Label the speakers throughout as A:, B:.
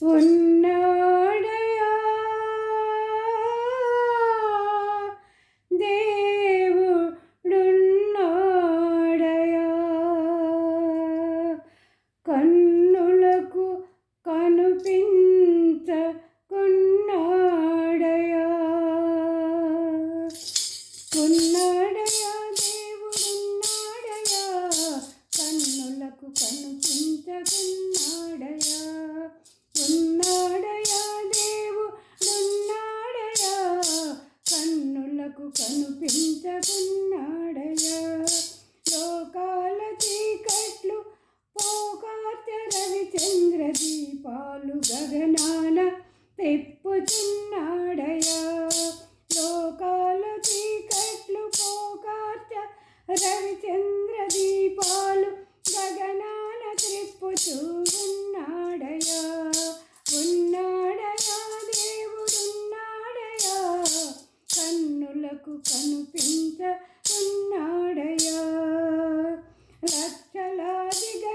A: ఉన్నాడయా దేవుడున్నాడయా కన్నులకు కనుపించకున్నాడయా ఉన్నాడయా దేవుడున్నాడయా కన్నులకు కనిపించకున్నాడయా నాకు కనిపించకున్నాడయా లోకాల చీకట్లు పోకార్త రవిచంద్ర దీపాలు గగనాన తెప్పుచున్నాడయా లోకాల చీకట్లు పోకార్త రవిచంద్ర దీపాలు గగనాన త్రిప్పుచూ కన్నులకు కనిపించ ఉన్నాడయా లక్షలాదిగా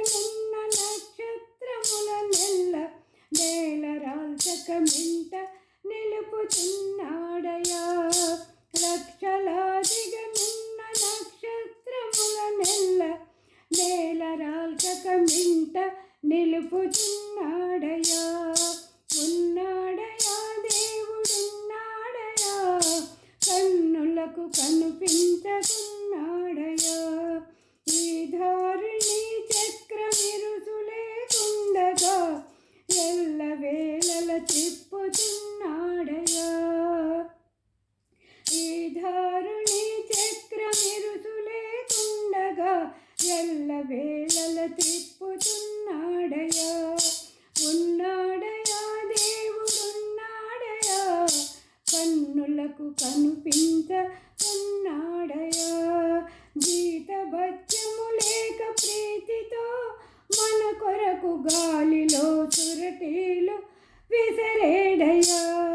A: కనిపించ ఉన్నాడయా జీత భత్యము లేక ప్రీతితో మన కొరకు గాలిలో చురటీలు విసరేడయా?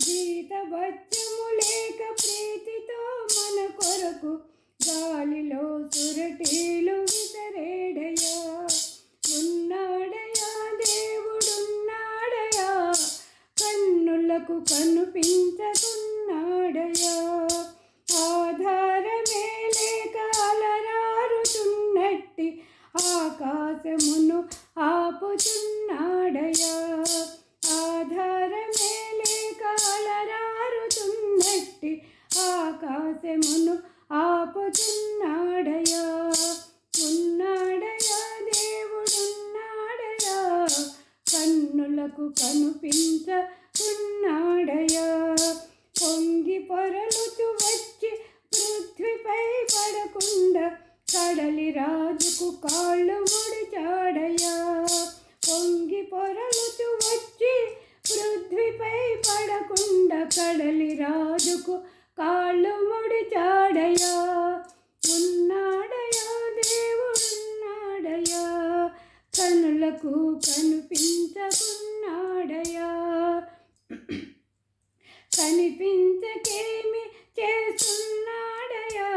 A: జీత భత్యము లేక ప్రీతితో మన కొరకు గాలిలో చురటీలు విసరేడయా? ఉన్నాడయా? దేవుడున్నాడయా? కన్నులకు కనిపించకున్నాడయా ఆధారమే లేక అలరారుతున్నట్టి ఆకాశమును ఆపుచున్నాడయా? ఆధారమే లేక అలరారుతున్నట్టి ఆకాశమును ఆపుచున్నాడయా? ఉన్నాడయా దేవుడున్నాడయా? కన్నులకు ఉన్నాడయ? పొంగి పొరలుతు వచ్చి పృథ్వీపై పడకుండా కడలి రాజుకు కాళ్ళు ముడిచాడయా పొంగి పొరలుతు వచ్చి పృథ్వీపై పడకుండా కడలి రాజుకు కాళ్ళు ముడిచాడయా ఉన్నాడయా దేవుడున్నాడయా కనులకు కనిపించకున్నాడయా. కనిపించకేమి చేస్తున్నాడయా?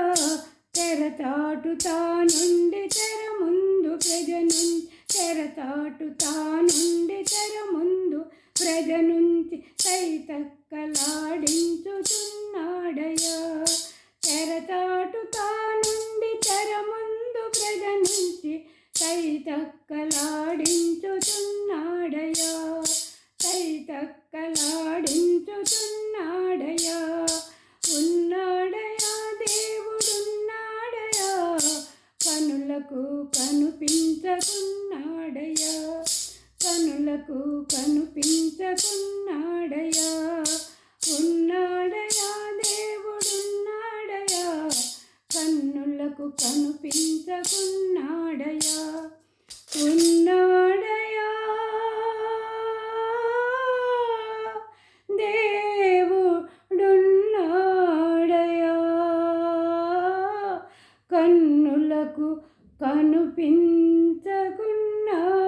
A: తెరతాటు తానుండి తెర ముందు ప్రజ నుంచి తెరతాటు తానుండి తెర ముందు ప్రజ నుంచి సైతక్కలాడించుచున్నాడయా తెరతాటు తానుండి తెర ముందు ప్రజ నుంచి సైతక్కలాడించుచున్నాడయా సైతక్కలాడించుచున్నాడయా కనిపించకున్నాడయా కనులకు కనిపించకున్నాడయా ఉన్నాడయా దేవుడున్నాడయా కన్నులకు కనిపించకున్నాడయా ఉన్నాడయా దేవుడున్నాడయా కన్నులకు కనిపించకున్నా no.